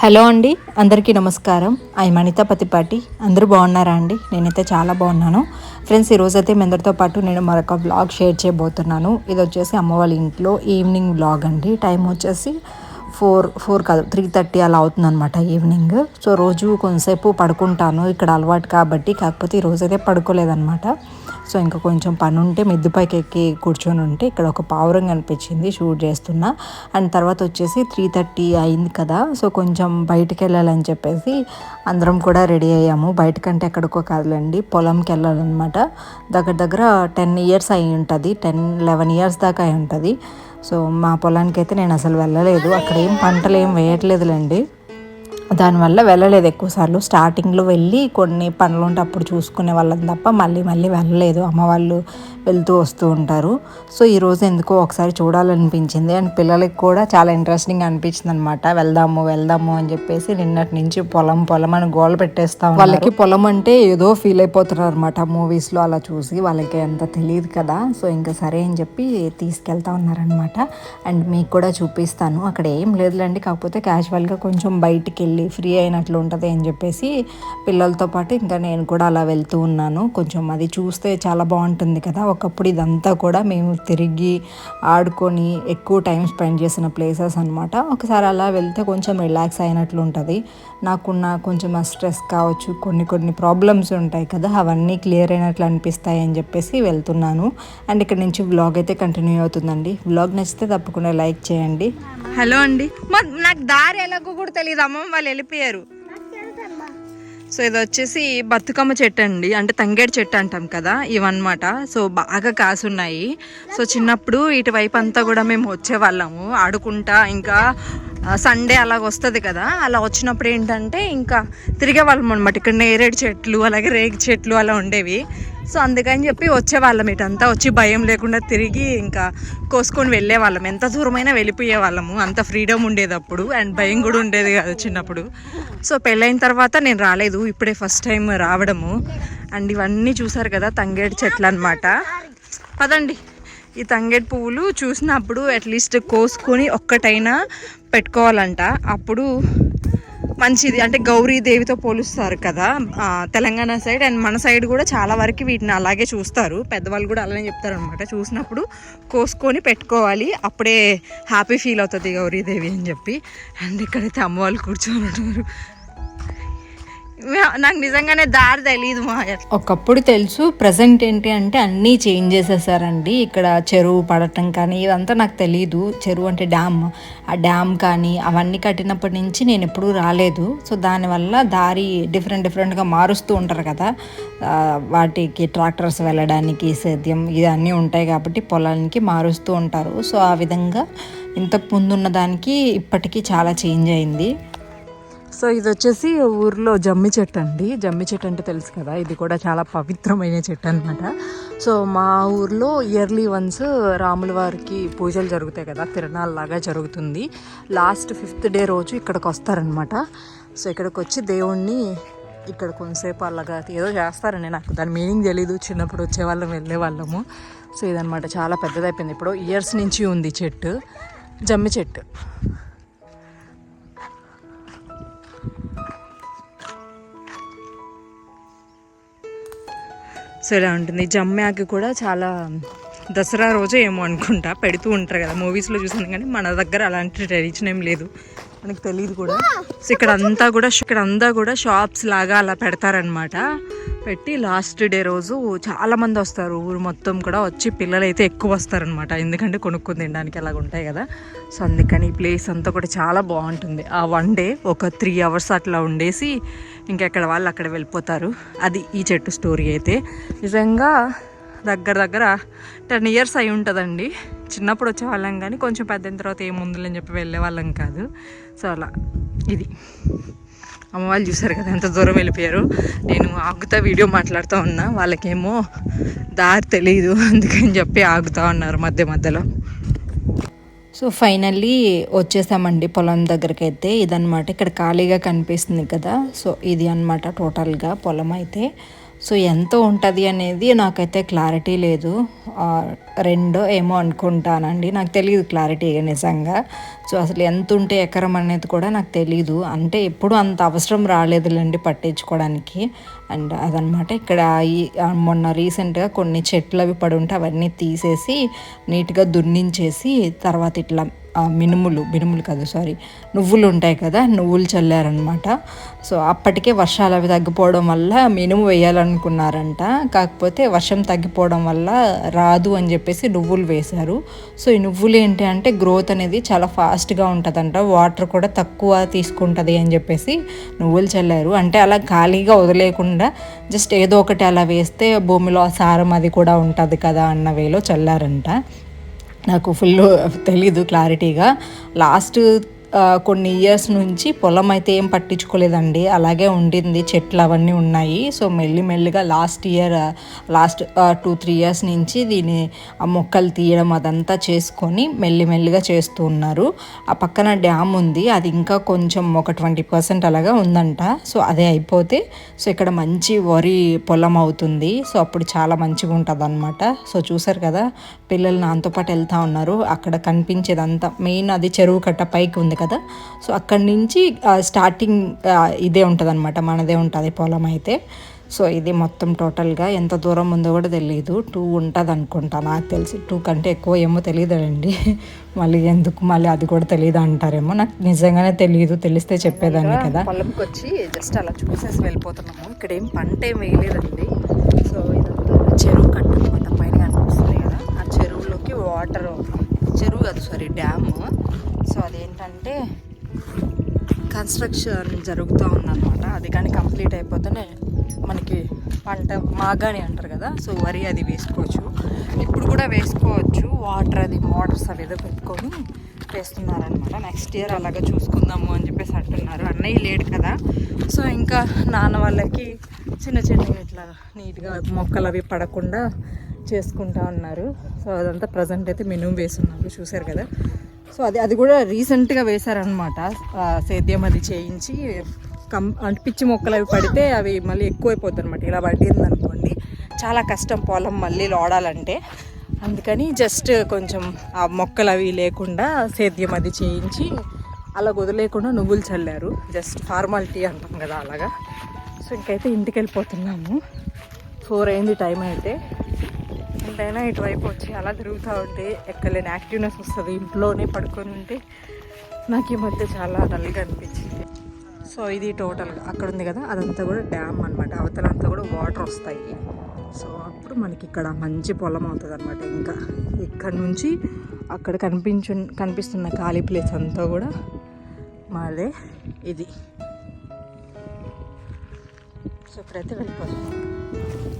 Hello అండి అందరికీ నమస్కారం. ఐ మణిత పతిపాటి. అందరూ బాగున్నారా అండి? నేనైతే చాలా బాగున్నాను. ఫ్రెండ్స్ ఈరోజైతే మీ అందరితో పాటు నేను మరొక వ్లాగ్ షేర్ చేయబోతున్నాను. ఇది వచ్చేసి అమ్మ వాళ్ళ ఇంట్లో ఈవినింగ్ వ్లాగ్ అండి. టైం వచ్చేసి ఫోర్ ఫోర్ కాదు త్రీ థర్టీ అలా అవుతుంది అనమాట ఈవినింగ్. సో రోజు కొంతసేపు పడుకుంటాను ఇక్కడ అలవాటు కాబట్టి. కాకపోతే ఈరోజు అయితే పడుకోలేదనమాట సో ఇంకా కొంచెం పని ఉంటే మిద్దుపైకి ఎక్కి కూర్చొని ఉంటే ఇక్కడ ఒక పావురం కనిపించింది షూట్ చేస్తున్నా. అండ్ తర్వాత వచ్చేసి త్రీ థర్టీ అయింది కదా సో కొంచెం బయటికి వెళ్ళాలని చెప్పేసి అందరం కూడా రెడీ అయ్యాము. బయటకంటే ఎక్కడికో కాదులండి పొలంకి వెళ్ళాలన్నమాట. దగ్గర దగ్గర టెన్ ఇయర్స్ అయి ఉంటుంది టెన్ లెవెన్ ఇయర్స్ దాకా అయి ఉంటుంది సో మా పొలానికి అయితే నేను అసలు వెళ్ళలేదు. అక్కడ ఏం పంటలు ఏం వేయట్లేదులేండి. దానివల్ల వెళ్ళలేదు ఎక్కువసార్లు. స్టార్టింగ్లో వెళ్ళి కొన్ని పనులు ఉంటే అప్పుడు చూసుకునే వాళ్ళం తప్ప మళ్ళీ మళ్ళీ వెళ్ళలేదు. అమ్మ వాళ్ళు వెళ్తూ వస్తూ ఉంటారు. సో ఈరోజు ఎందుకో ఒకసారి చూడాలనిపించింది. అండ్ పిల్లలకి కూడా చాలా ఇంట్రెస్టింగ్ అనిపించింది అనమాట వెళ్దాము వెళ్దాము అని చెప్పేసి నిన్నటి నుంచి పొలం పొలం అని గోల పెట్టేస్తాం వాళ్ళకి పొలం అంటే ఏదో ఫీల్ అయిపోతున్నారు అనమాట మూవీస్లో అలా చూసి. వాళ్ళకి అంత తెలియదు కదా. సో ఇంకా సరే అని చెప్పి తీసుకెళ్తా ఉన్నారనమాట. అండ్ మీకు కూడా చూపిస్తాను. అక్కడ ఏం లేదులేండి. కాకపోతే క్యాజువల్గా కొంచెం బయటికి వెళ్ళి ఫ్రీ అయినట్లు ఉంటుంది అని చెప్పేసి పిల్లలతో పాటు ఇంకా నేను కూడా అలా వెళ్తూ ఉన్నాను. కొంచెం అది చూస్తే చాలా బాగుంటుంది కదా. ఒకప్పుడు ఇదంతా కూడా మేము తిరిగి ఆడుకొని ఎక్కువ టైం స్పెండ్ చేసిన ప్లేసెస్ అనమాట ఒకసారి అలా వెళ్తే కొంచెం రిలాక్స్ అయినట్లు ఉంటుంది. నాకున్న కొంచెం ఆ స్ట్రెస్ కావచ్చు కొన్ని కొన్ని ప్రాబ్లమ్స్ ఉంటాయి కదా అవన్నీ క్లియర్ అయినట్లు అనిపిస్తాయి అని చెప్పేసి వెళ్తున్నాను. అండ్ ఇక్కడ నుంచి వ్లాగ్ అయితే కంటిన్యూ అవుతుందండి. వ్లాగ్ నచ్చితే తప్పకుండా లైక్ చేయండి. హలో అండి. నాకు దారి ఎలాగో కూడా తెలియదు అమ్మమ్మ వాళ్ళు వెళ్ళిపోయారు సో ఇది వచ్చేసి బతుకమ్మ చెట్టు అండి. అంటే తంగేడు చెట్టు అంటాం కదా ఇవన్నమాట. సో బాగా కాసున్నాయి. సో చిన్నప్పుడు ఇటువైపు అంతా కూడా మేము వచ్చేవాళ్ళము. ఆడుకుంటా ఇంకా సండే అలాగ వస్తుంది కదా అలా వచ్చినప్పుడు ఏంటంటే ఇంకా తిరిగే వాళ్ళం అనమాట ఇక్కడ నేరేడు చెట్లు అలాగే రేగి చెట్లు అలా ఉండేవి. సో అందుకని చెప్పి వచ్చేవాళ్ళం ఇటంతా. వచ్చి భయం లేకుండా తిరిగి ఇంకా కోసుకొని వెళ్ళే వాళ్ళం ఎంత దూరమైనా వెళ్ళిపోయే వాళ్ళము అంత ఫ్రీడమ్ ఉండేది అప్పుడు అండ్ భయం కూడా ఉండేది కాదు చిన్నప్పుడు. సో పెళ్ళైన తర్వాత నేను రాలేదు. ఇప్పుడే ఫస్ట్ టైం రావడము. అండ్ ఇవన్నీ చూసారు కదా తంగేడు చెట్లు అనమాట పదండి. ఈ తంగేడు పువ్వులు చూసినప్పుడు అట్లీస్ట్ కోసుకొని ఒక్కటైనా పెట్టుకోవాలంట. అప్పుడు మంచిది. అంటే గౌరీదేవితో పోలుస్తారు కదా తెలంగాణ సైడ్. అండ్ మన సైడ్ కూడా చాలా వరకు వీటిని అలాగే చూస్తారు. పెద్దవాళ్ళు కూడా అలానే చెప్తారు అనమాట చూసినప్పుడు కోసుకొని పెట్టుకోవాలి. అప్పుడే హ్యాపీ ఫీల్ అవుతుంది గౌరీదేవి అని చెప్పి. అండ్ ఇక్కడైతే అమ్మవాళ్ళు కూర్చొని ఉంటారు నాకు నిజంగానే దారి తెలియదు మా ఒకప్పుడు తెలుసు ప్రజెంట్ ఏంటి అంటే అన్నీ చేంజ్ చేసేసారండి. ఇక్కడ చెరువు పడటం కానీ ఇదంతా నాకు తెలియదు చెరువు అంటే డ్యామ్ ఆ డ్యామ్ కానీ అవన్నీ కట్టినప్పటి నుంచి నేను ఎప్పుడూ రాలేదు. సో దానివల్ల దారి డిఫరెంట్ డిఫరెంట్గా మారుస్తూ ఉంటారు కదా. వాటికి ట్రాక్టర్స్ వెళ్ళడానికి సేద్యం ఇవన్నీ ఉంటాయి కాబట్టి పొలానికి మారుస్తూ ఉంటారు. సో ఆ విధంగా ఇంతకు ముందున్న దానికి ఇప్పటికీ చాలా చేంజ్ అయింది. సో ఇది వచ్చేసి ఊర్లో జమ్మి చెట్టు అండి. జమ్మి చెట్టు అంటే తెలుసు కదా ఇది కూడా చాలా పవిత్రమైన చెట్టు అనమాట సో మా ఊర్లో ఇయర్లీ వన్స్ రాముల వారికి పూజలు జరుగుతాయి కదా తిరణాల లాగా జరుగుతుంది. లాస్ట్ ఫిఫ్త్ డే రోజు ఇక్కడికి వస్తారనమాట సో ఇక్కడికి వచ్చి దేవుణ్ణి ఇక్కడ కొంతసేపు అలాగా ఏదో చేస్తారండి నాకు దాని మీనింగ్ తెలీదు. చిన్నప్పుడు వచ్చేవాళ్ళం వెళ్ళే వాళ్ళము సో ఇదనమాట చాలా పెద్దదైపోయింది. ఇప్పుడు ఇయర్స్ నుంచి ఉంది చెట్టు జమ్మి చెట్టు. సో ఇలా ఉంటుంది. జమ్మ్యాకి కూడా చాలా దసరా రోజే ఏమో అనుకుంటా. పెడుతూ ఉంటారు కదా మూవీస్లో చూసాను కానీ మన దగ్గర అలాంటి ట్రెడిషన్ ఏం లేదు. మనకు తెలియదు కూడా. సో ఇక్కడ అంతా కూడా ఇక్కడ అంతా కూడా షాప్స్ లాగా అలా పెడతారనమాట. పెట్టి లాస్ట్ డే రోజు చాలామంది వస్తారు. ఊరు మొత్తం కూడా వచ్చి పిల్లలు అయితే ఎక్కువ వస్తారనమాట. ఎందుకంటే కొనుక్కుని తినడానికి అలాగ ఉంటాయి కదా. సో అందుకని ఈ ప్లేస్ అంతా కూడా చాలా బాగుంటుంది. ఆ వన్ డే ఒక త్రీ అవర్స్ అట్లా ఉండేసి ఇంకెక్కడ వాళ్ళు అక్కడ వెళ్ళిపోతారు. అది ఈ చెట్టు స్టోరీ అయితే. నిజంగా దగ్గర దగ్గర టెన్ ఇయర్స్ అయి ఉంటుందండి. చిన్నప్పుడు వచ్చేవాళ్ళం కానీ కొంచెం పెద్దన తర్వాత ఏముందని చెప్పి వెళ్ళే వాళ్ళం కాదు. సో అలా ఇది. అమ్మ వాళ్ళు చూసారు కదా ఎంత దూరం వెళ్ళిపోయారు. నేను ఆగుతా వీడియో మాట్లాడుతూ ఉన్నా. వాళ్ళకేమో దారి తెలియదు అందుకని చెప్పి ఆగుతూ ఉన్నారు మధ్య మధ్యలో. సో ఫైనల్లీ వచ్చేసామండి పొలం దగ్గరికి అయితే ఇదనమాట ఇక్కడ ఖాళీగా కనిపిస్తుంది కదా. సో ఇది అనమాట టోటల్గా పొలం అయితే. సో ఎంత ఉంటుంది అనేది నాకైతే క్లారిటీ లేదు. రెండో ఏమో అనుకుంటానండి. నాకు తెలియదు క్లారిటీగా నిజంగా. సో అసలు ఎంత ఉంటే ఎకరం అనేది కూడా నాకు తెలియదు అంటే ఎప్పుడు అంత అవసరం రాలేదులేండి పట్టించుకోవడానికి. అండ్ అదనమాట ఇక్కడ ఈ మొన్న రీసెంట్గా కొన్ని చెట్లు అవి పడి ఉంటే అవన్నీ తీసేసి నీట్గా దున్నించేసి తర్వాత ఇట్లా మినుములు మినుములు కాదు సారీ నువ్వులు ఉంటాయి కదా నువ్వులు చల్లారనమాట సో అప్పటికే వర్షాలు అవి తగ్గిపోవడం వల్ల మినుము వేయాలనుకున్నారంట. కాకపోతే వర్షం తగ్గిపోవడం వల్ల రాదు అని చెప్పేసి నువ్వులు వేశారు. సో ఈ నువ్వులు ఏంటి అంటే గ్రోత్ అనేది చాలా ఫాస్ట్గా ఉంటుందంట. వాటర్ కూడా తక్కువ తీసుకుంటుంది అని చెప్పేసి నువ్వులు చల్లారు. అంటే అలా ఖాళీగా వదిలేకుండా జస్ట్ ఏదో ఒకటి అలా వేస్తే భూమిలో సారం అది కూడా ఉంటుంది కదా అన్న వేలో చల్లారంట. నాకు ఫుల్ తెలీదు క్లారిటీగా లాస్ట్ కొన్ని ఇయర్స్ నుంచి పొలం అయితే ఏం పట్టించుకోలేదండి. అలాగే ఉండింది చెట్లు అవన్నీ ఉన్నాయి. సో మెల్లి మెల్లిగా last year last two three years నుంచి దీని ఆ మొక్కలు తీయడం అదంతా చేసుకొని మెల్లి మెల్లిగా చేస్తూ ఉన్నారు. ఆ పక్కన డ్యామ్ ఉంది అది ఇంకా కొంచెం ఒక ట్వంటీ పర్సెంట్ అలాగా ఉందంట. సో అదే అయిపోతే సో ఇక్కడ మంచి వరి పొలం అవుతుంది. సో అప్పుడు చాలా మంచిగా ఉంటుంది అనమాట సో చూసారు కదా పిల్లలు నాతో పాటు వెళ్తా ఉన్నారు. అక్కడ కనిపించేదంతా మెయిన్ అది చెరువు కట్ట పైకి ఉంది కదా. సో అక్కడి నుంచి స్టార్టింగ్ ఇదే ఉంటుంది అనమాట మనదే ఉంటుంది పొలం అయితే. సో ఇది మొత్తం టోటల్గా ఎంత దూరం ఉందో కూడా తెలియదు టూ ఉంటుంది అనుకుంటా నాకు తెలిసి టూ కంటే ఎక్కువ ఏమో తెలియదండి మళ్ళీ ఎందుకు మళ్ళీ అది కూడా తెలియదు అంటారేమో. నాకు నిజంగానే తెలియదు తెలిస్తే చెప్పేదాన్ని కదా. పొలంకి వచ్చి జస్ట్ అలా చూసేసి వెళ్ళిపోతున్నాము. ఇక్కడ ఏం పంట ఏం వేయలేదండి. సో ఇదంతా చెరువు కట్ట పైన కనిపిస్తుంది కదా. ఆ చెరువులోకి వాటర్ చెరువు కాదు సారీ డ్యామ్ సో అదేంటంటే కన్స్ట్రక్షన్ జరుగుతూ ఉందన్నమాట. అది కానీ కంప్లీట్ అయిపోతేనే మనకి పంట మాగాని అంటారు కదా సో వరి అది వేసుకోవచ్చు. ఇప్పుడు కూడా వేసుకోవచ్చు వాటర్ అది మోటార్స్ అవి ఏదో పెట్టుకొని వేస్తున్నారనమాట నెక్స్ట్ ఇయర్ అలాగా చూసుకుందాము అని చెప్పేసి అంటున్నారు. అన్నయ్య లేడు కదా సో ఇంకా నాన్న వాళ్ళకి చిన్న చిన్న ఇట్లా నీట్గా మొక్కలు అవి పడకుండా చేసుకుంటా ఉన్నారు. సో అదంతా ప్రజెంట్ అయితే మినిమం వేస్తున్నారు చూసారు కదా. సో అది అది కూడా రీసెంట్గా వేశారనమాట సేద్యం అది చేయించి కం అంటే పిచ్చి మొక్కలు అవి పడితే అవి మళ్ళీ ఎక్కువైపోతుంది అనమాట ఇలా పడింది అనుకోండి చాలా కష్టం పొలం మళ్ళీ లోడాలంటే. అందుకని జస్ట్ కొంచెం ఆ మొక్కలు అవి లేకుండా సేద్యం అది చేయించి అలా వదిలేకుండా నువ్వులు చల్లారు. జస్ట్ ఫార్మాలిటీ అంటాం కదా అలాగా. సో ఇంకైతే ఇంటికి వెళ్ళిపోతున్నాము ఫోర్ అయింది టైం అయితే. ఎంతైనా ఇటువైపు వచ్చి అలా తిరుగుతూ ఉంటే ఎక్కలేని యాక్టివ్నెస్ వస్తుంది. ఇంట్లోనే పడుకొని ఉంటే నాకు ఈ మధ్య చాలా డల్గా అనిపించింది. సో ఇది టోటల్గా అక్కడ ఉంది కదా అదంతా కూడా డ్యామ్ అనమాట అవతలంతా కూడా వాటర్ వస్తాయి. సో అప్పుడు మనకి ఇక్కడ మంచి పొలం అవుతుంది అనమాట ఇంకా. ఇక్కడ నుంచి అక్కడ కనిపించు కనిపిస్తున్న ఖాళీ ప్లేస్ అంతా కూడా మాదే ఇది. సో ఇప్పుడైతే వెళ్ళిపోతాం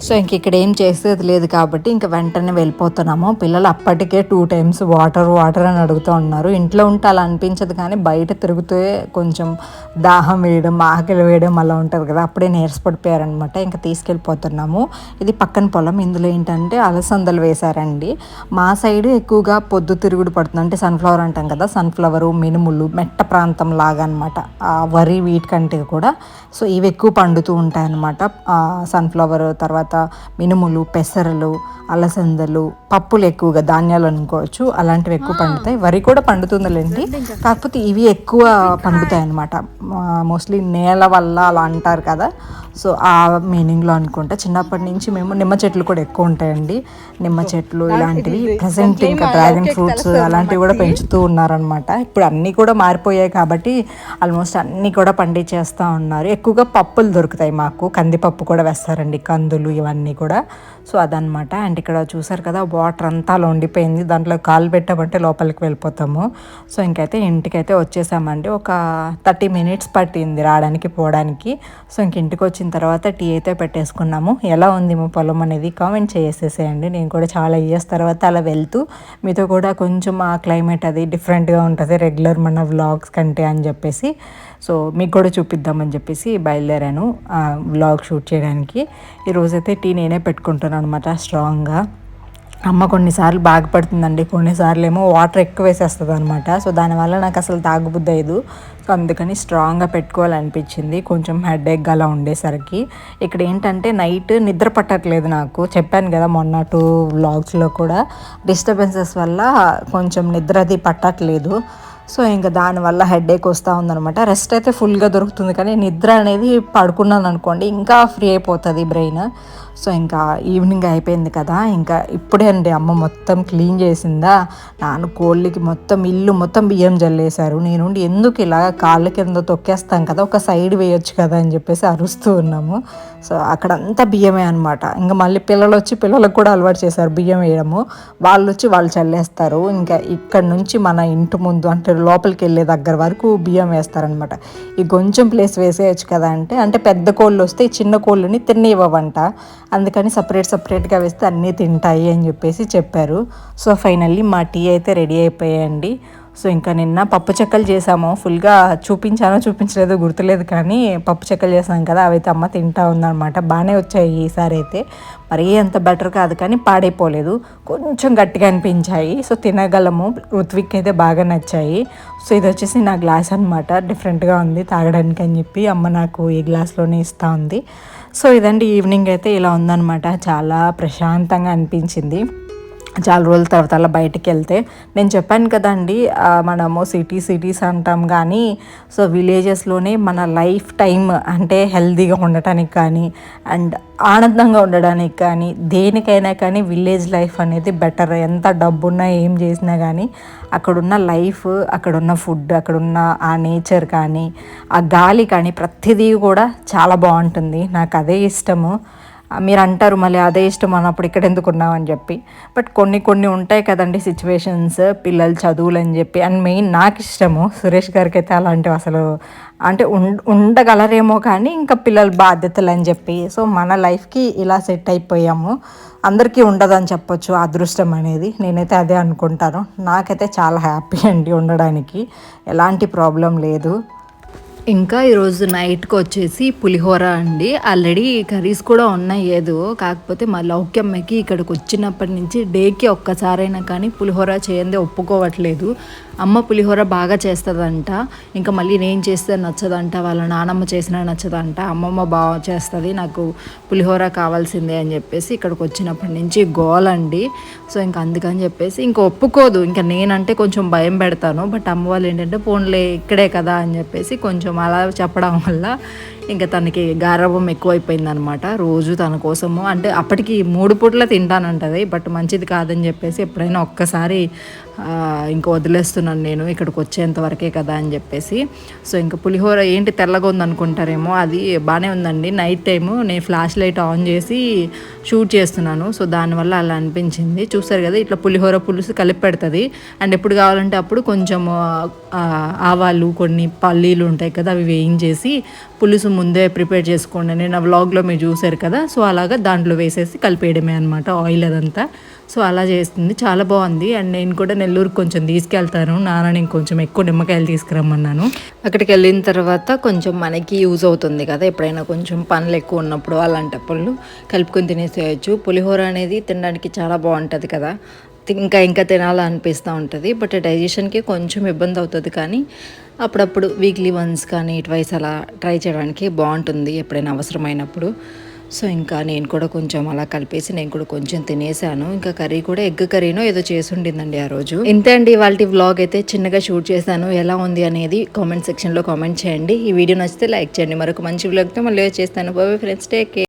సో ఇంక ఇక్కడ ఏం చేసేది లేదు కాబట్టి ఇంక వెంటనే వెళ్ళిపోతున్నాము. పిల్లలు అప్పటికే టూ టైమ్స్ వాటర్ వాటర్ అని అడుగుతూ ఉన్నారు. ఇంట్లో ఉంటే అలా అనిపించదు కానీ బయట తిరుగుతూ కొంచెం దాహం వేయడం ఆకలి వేయడం అలా ఉంటుంది కదా. అప్పుడే నీరసపడిపోయారనమాట ఇంకా తీసుకెళ్ళిపోతున్నాము. ఇది పక్కన పొలం. ఇందులో ఏంటంటే అలసందలు వేశారండి. మా సైడ్ ఎక్కువగా పొద్దు తిరుగుడు పడుతుంది. అంటే సన్ఫ్లవర్ అంటాం కదా సన్ఫ్లవరు మినుములు మెట్ట ప్రాంతం లాగా అనమాట వరి వీటికంటే కూడా. సో ఇవి ఎక్కువ పండుతూ ఉంటాయి అనమాట సన్ఫ్లవర్ తర్వాత మినుములు పెసరలు అలసందలు పప్పులు ఎక్కువగా ధాన్యాలు అనుకోవచ్చు. అలాంటివి ఎక్కువ పండుతాయి. వరి కూడా పండుతుందిలేండి. కాకపోతే ఇవి ఎక్కువ పండుతాయి అనమాట మోస్ట్లీ నేల వల్ల అలా అంటారు కదా. సో ఆ మీనింగ్లో అనుకుంటా చిన్నప్పటి నుంచి మేము నిమ్మ చెట్లు కూడా ఎక్కువ ఉంటాయండి. నిమ్మ చెట్లు ఇలాంటివి ప్రజెంట్ ఇంకా డ్రాగన్ ఫ్రూట్స్ అలాంటివి కూడా పెంచుతూ ఉన్నారనమాట ఇప్పుడు అన్నీ కూడా మారిపోయాయి కాబట్టి ఆల్మోస్ట్ అన్నీ కూడా పండించేస్తూ ఉన్నారు. ఎక్కువగా పప్పులు దొరుకుతాయి మాకు. కందిపప్పు కూడా వేస్తారండి. కందులు ఇవన్నీ కూడా. సో అదనమాట అండ్ ఇక్కడ చూసారు కదా వాటర్ అంతా అలా ఉండిపోయింది. దాంట్లో కాలు పెట్టామంటే లోపలికి వెళ్ళిపోతాము. సో ఇంకైతే ఇంటికైతే వచ్చేసామండి. ఒక థర్టీ మినిట్స్ పట్టింది రావడానికి పోవడానికి. సో ఇంక ఇంటికి వచ్చిన తర్వాత టీ అయితే పెట్టేసుకున్నాము. ఎలా ఉంది మా పొలం అనేది కామెంట్ చేసేసేయండి. నేను కూడా చాలా ఇయర్స్ తర్వాత అలా వెళ్తూ మీతో కూడా కొంచెం ఆ క్లైమేట్ అది డిఫరెంట్గా ఉంటుంది రెగ్యులర్ మన వ్లాగ్స్ కంటే అని చెప్పేసి. సో మీకు కూడా చూపిద్దామని చెప్పేసి బయలుదేరాను వ్లాగ్ షూట్ చేయడానికి. ఈరోజైతే టీ నేనే పెట్టుకుంటున్నాను అనమాట స్ట్రాంగ్గా. అమ్మ కొన్నిసార్లు బాగుపడుతుందండి కొన్నిసార్లు ఏమో వాటర్ ఎక్కువ వేసేస్తుంది అనమాట సో దానివల్ల నాకు అసలు తాగుబుద్ది అయ్యదు. సో అందుకని స్ట్రాంగ్గా పెట్టుకోవాలనిపించింది కొంచెం హెడేక్ అలా ఉండేసరికి. ఇక్కడ ఏంటంటే నైట్ నిద్ర పట్టట్లేదు నాకు. చెప్పాను కదా మొన్న టూ వ్లాగ్స్లో కూడా. డిస్టర్బెన్సెస్ వల్ల కొంచెం నిద్ర అది పట్టట్లేదు. సో ఇంకా దానివల్ల హెడేక్ వస్తూ ఉందనమాట రెస్ట్ అయితే ఫుల్గా దొరుకుతుంది కానీ నిద్ర అనేది పడుకున్నాను అనుకోండి ఇంకా ఫ్రీ అయిపోతుంది బ్రెయిన్ సో ఇంకా ఈవినింగ్ అయిపోయింది కదా ఇంకా ఇప్పుడే అండి అమ్మ మొత్తం క్లీన్ చేసిందా. నాన్న కోళ్ళకి మొత్తం ఇల్లు మొత్తం బియ్యం జల్లేశారు. నేను ఎందుకు ఇలా కాళ్ళ కింద తొక్కేస్తాం కదా ఒక సైడ్ వేయొచ్చు కదా అని చెప్పేసి అరుస్తూ ఉన్నాము. సో అక్కడంతా బియ్యమే అనమాట ఇంకా మళ్ళీ పిల్లలు వచ్చి పిల్లలకు కూడా అలవాటు చేశారు బియ్యం వేయడము. వాళ్ళు వచ్చి వాళ్ళు చల్లేస్తారు. ఇంకా ఇక్కడ నుంచి మన ఇంటి ముందు అంటే లోపలికి వెళ్ళే దగ్గర వరకు బియ్యం వేస్తారనమాట ఈ కొంచెం ప్లేస్ వేసేయచ్చు కదా అంటే అంటే పెద్ద కోళ్ళు వస్తే చిన్న కోళ్ళని తినేవ్వవంట అందుకని సపరేట్ సపరేట్గా వేస్తే అన్నీ తింటాయి అని చెప్పేసి చెప్పారు. సో ఫైనల్లీ మా టీ అయితే రెడీ అయిపోయాయండి. సో ఇంకా నిన్న పప్పు చెక్కలు చేసాము. ఫుల్గా చూపించానో చూపించలేదో గుర్తులేదు కానీ పప్పు చెక్కలు చేసాం కదా అవైతే అమ్మ తింటా ఉందన్నమాట. బాగానే వచ్చాయి ఈసారి అయితే. మరీ అంత బెటర్ కాదు కానీ పాడైపోలేదు. కొంచెం గట్టిగా అనిపించాయి. సో తినగలము. ఋత్విక్ అయితే బాగా నచ్చాయి. సో ఇది వచ్చేసి నా గ్లాస్ అనమాట డిఫరెంట్గా ఉంది తాగడానికి అని చెప్పి అమ్మ నాకు ఈ గ్లాస్లోనే ఇస్తూ ఉంది. సో ఇదండి ఈవినింగ్ అయితే ఇలా ఉందన్నమాట. చాలా ప్రశాంతంగా అనిపించింది. చాలా రోజుల తర్వాత అలా బయటికి వెళ్తే నేను చెప్పాను కదండి మనము సిటీ సిటీస్ అంటాం కానీ సో విలేజెస్లోనే మన లైఫ్ టైం అంటే హెల్తీగా ఉండటానికి కానీ అండ్ ఆనందంగా ఉండడానికి కానీ దేనికైనా కానీ విలేజ్ లైఫ్ అనేది బెటర్ ఎంత డబ్బున్నా ఏం చేసినా కానీ అక్కడున్న లైఫ్ అక్కడున్న ఫుడ్ అక్కడున్న ఆ నేచర్ కానీ ఆ గాలి కానీ ప్రతిదీ కూడా చాలా బాగుంటుంది. నాకు అదే ఇష్టము. మీరు అంటారు మళ్ళీ అదే ఇష్టం అన్నప్పుడు ఇక్కడ ఎందుకు ఉన్నామని చెప్పి. బట్ కొన్ని కొన్ని ఉంటాయి కదండి సిచ్యువేషన్స్ పిల్లలు చదువులు అని చెప్పి. అండ్ మెయిన్ నాకు ఇష్టము సురేష్ గారికి అయితే అలాంటివి అసలు అంటే ఉం- ఉండగలరేమో కానీ ఇంకా పిల్లల బాధ్యతలు అని చెప్పి. సో మన లైఫ్కి ఇలా సెట్ అయిపోయాము. అందరికీ ఉండదని చెప్పొచ్చు అదృష్టం అనేది. నేనైతే అదే అనుకుంటాను. నాకైతే చాలా హ్యాపీ అండి ఉండడానికి. ఎలాంటి ప్రాబ్లం లేదు. ఇంకా ఈరోజు నైట్కి వచ్చేసి పులిహోర అండి. ఆల్రెడీ కర్రీస్ కూడా ఉన్నాయి ఏదో. కాకపోతే మా లౌక్యమ్మకి ఇక్కడికి వచ్చినప్పటి నుంచి డేకి ఒక్కసారైనా కానీ పులిహోర చేయందే ఒప్పుకోవట్లేదు. అమ్మ పులిహోర బాగా చేస్తుందంట. ఇంకా మళ్ళీ నేను చేస్తే నచ్చదంట? వాళ్ళ నానమ్మ చేసినా నచ్చదంట? అమ్మమ్మ బాగా చేస్తుంది. నాకు పులిహోర కావాల్సిందే అని చెప్పేసి ఇక్కడికి వచ్చినప్పటి నుంచి గోలండి. సో ఇంకా అందుకని చెప్పేసి ఇంకా ఒప్పుకోదు. ఇంకా నేనంటే కొంచెం భయం పెడతాను. బట్ అమ్మ వాళ్ళు ఏంటంటే ఫోన్లే ఇక్కడే కదా అని చెప్పేసి కొంచెం అలా చెప్పడం వల్ల ఇంకా తనకి గారవం ఎక్కువైపోయింది అనమాట రోజు తన కోసము అంటే అప్పటికి మూడు పూట్ల తింటానంటది బట్ మంచిది కాదని చెప్పేసి ఎప్పుడైనా ఒక్కసారి ఇంకా వదిలేస్తున్నాను నేను ఇక్కడికి వచ్చేంత వరకే కదా అని చెప్పేసి. సో ఇంకా పులిహోర ఏంటి తెల్లగా ఉందనుకుంటారేమో అది బాగానే ఉందండి. నైట్ టైము నేను ఫ్లాష్ లైట్ ఆన్ చేసి షూట్ చేస్తున్నాను. సో దానివల్ల అలా అనిపించింది. చూసారు కదా ఇట్లా పులిహోర పులుసు కలిపి పెడుతుంది. అండ్ ఎప్పుడు కావాలంటే అప్పుడు కొంచెం ఆవాలు కొన్ని పల్లీలు ఉంటాయి కదా అవి వేయించేసి పులుసు ముందే ప్రిపేర్ చేసుకోండి నేను ఆ వ్లాగ్లో మీరు చూసారు కదా సో అలాగా దాంట్లో వేసేసి కలిపేయడమే అనమాట ఆయిల్ అదంతా. సో అలా చేస్తుంది చాలా బాగుంది. అండ్ నేను కూడా నెల్లూరు కొంచెం తీసుకెళ్తాను నాన్న నేను కొంచెం ఎక్కువ నిమ్మకాయలు తీసుకురమ్మన్నాను. అక్కడికి వెళ్ళిన తర్వాత కొంచెం మనకి యూజ్ అవుతుంది కదా ఎప్పుడైనా కొంచెం పనులు ఎక్కువ ఉన్నప్పుడు అలాంటప్పుడు కలుపుకొని తినేసేయచ్చు. పులిహోర అనేది తినడానికి చాలా బాగుంటుంది కదా ఇంకా ఇంకా తినాలనిపిస్తూ ఉంటుంది. బట్ డైజెషన్కి కొంచెం ఇబ్బంది అవుతుంది కానీ అప్పుడప్పుడు వీక్లీ వన్స్ కానీ ట్వైస్ అలా ట్రై చేయడానికి బాగుంటుంది ఎప్పుడైనా అవసరమైనప్పుడు. సో ఇంకా నేను కూడా కొంచెం అలా కలిపేసి నేను కూడా కొంచెం తినేసాను. ఇంకా కర్రీ కూడా ఎగ్ కర్రీనో ఏదో చేసి ఉండిందండి ఆ రోజు. ఇంతే అండి వాళ్ళ వ్లాగ్ అయితే చిన్నగా షూట్ చేశాను. ఎలా ఉంది అనేది కామెంట్ సెక్షన్లో కామెంట్ చేయండి. ఈ వీడియో నచ్చితే లైక్ చేయండి. మరొక మంచి వ్లాగ్తో మళ్ళీ చేస్తాను బాబాయ్ ఫ్రెండ్స్ టేక్ కేర్